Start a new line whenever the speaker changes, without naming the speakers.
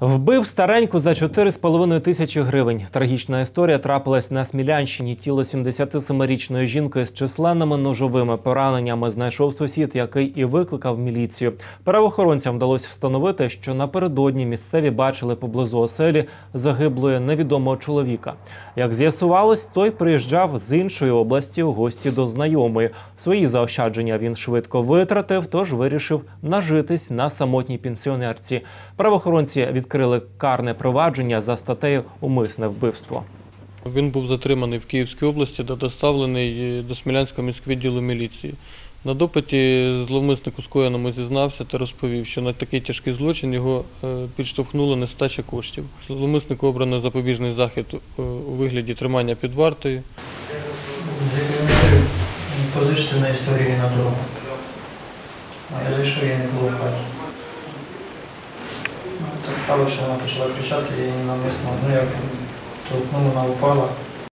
Вбив стареньку за 4,5 тисячі гривень. Трагічна історія трапилась на Смілянщині. Тіло 77-річної жінки з численними ножовими пораненнями знайшов сусід, який і викликав міліцію. Правоохоронцям вдалося встановити, що напередодні місцеві бачили поблизу оселі загиблої невідомого чоловіка. Як з'ясувалось, той приїжджав з іншої області у гості до знайомої. Свої заощадження він швидко витратив, тож вирішив нажитись на самотній пенсіонерці. Правоохоронці відкрили карне провадження за статтею Умисне вбивство.
Він був затриманий в Київській області та доставлений е, до Смілянського міськвідділу міліції. На допиті зловмисник у скоєному зізнався та розповів, що на такий тяжкий злочин його е, підштовхнула нестача коштів. Зловмиснику обрано запобіжний захід е, у вигляді тримання під вартою.
Позичте на історію на дорогу. А я зайшов, її не було в хаті. Стало, що вона почала кричати, і навмисно, ну як толкнула, вона упала.